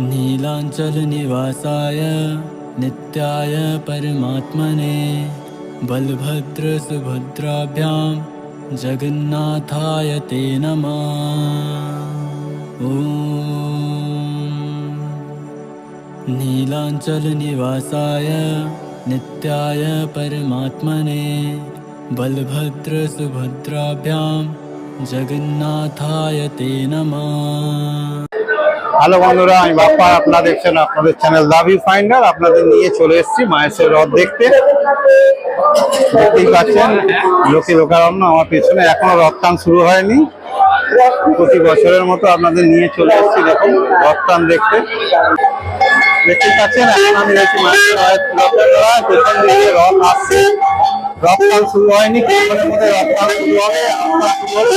नीलाञ्चलनिवासाय नित्याय परमात्मने बलभद्रसुभद्राभ्यां जगन्नाथाय ते नमः। नीलाञ्चलनिवासाय नित्याय परमात्मने बलभद्रसुभद्राभ्यां জগন্নাথায় তে হ্যালো বন্ধুরা, আমি বাপ্পা, আপনারা দেখছেন আপনাদের চ্যানেল দাবি ফাইন্ডার আপনাদের নিয়ে চলে এসেছি মায়েশের রথ দেখতে। দেখতেই পাচ্ছেন, লোকে লোকারণ্য আমার পেছনে এখনও রথটান শুরু হয়নি। প্রতি বছরের মতো আপনাদের নিয়ে চলে এসেছি, দেখুন রথটান দেখতে। দেখতেই পাচ্ছেন, এখন আমি রয়েছি মায়ের রথ আসছে। রথটান শুরু হয়নি কিছুক্ষণের মধ্যে রপ্তান শুরু হবে আপনার শুরু হবে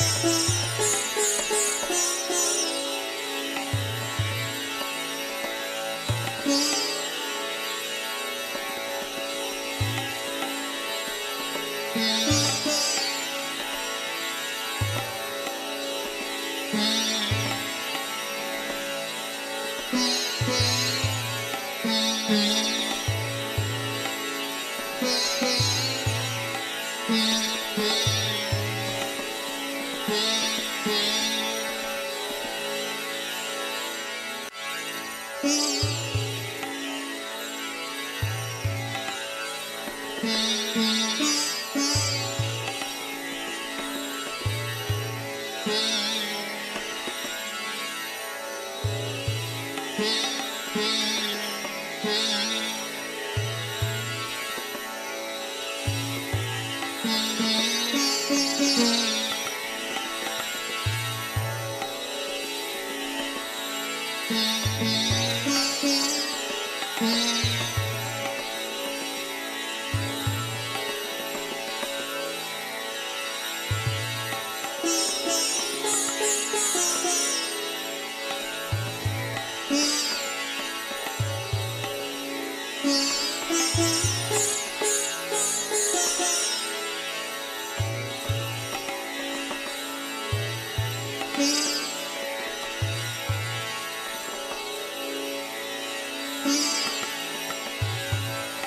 Música Yeah.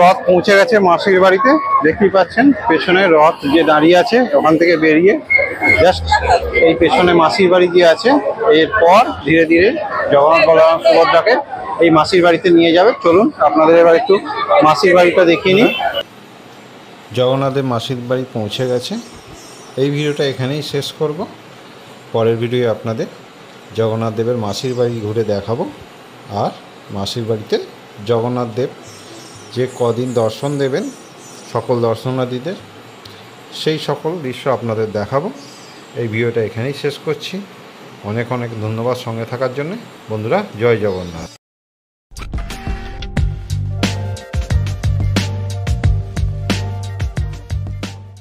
রথ পৌঁছে গেছে মাসির বাড়িতে। দেখতেই পাচ্ছেন, পেছনে রথ যে দাঁড়িয়ে আছে, ওখান থেকে বেরিয়ে জাস্ট এই পেছনে মাসির বাড়ি যে আছে। এরপর ধীরে ধীরে জগন্নাথ বলরাম সুভদ্রাকে এই মাসির বাড়িতে নিয়ে যাবে। চলুন, আপনাদের এবার একটু মাসির বাড়িটা দেখিয়ে নিই। জগন্নাথের মাসির বাড়ি পৌঁছে গেছে। এই ভিডিওটা এখানেই শেষ করব। পরের ভিডিও আপনাদের জগন্নাথ দেবের মাসির বাড়ি ঘুরে দেখাবো। আর মাসির বাড়িতে জগন্নাথ দেব যে কদিন দর্শন দেবেন, সকল দর্শনার্থীদের, সেই সকল দৃশ্য আপনাদের দেখাবো। এই ভিডিওটা এখানেই শেষ করছি। অনেক অনেক ধন্যবাদ সঙ্গে থাকার জন্য। বন্ধুরা জয় জগন্নাথ।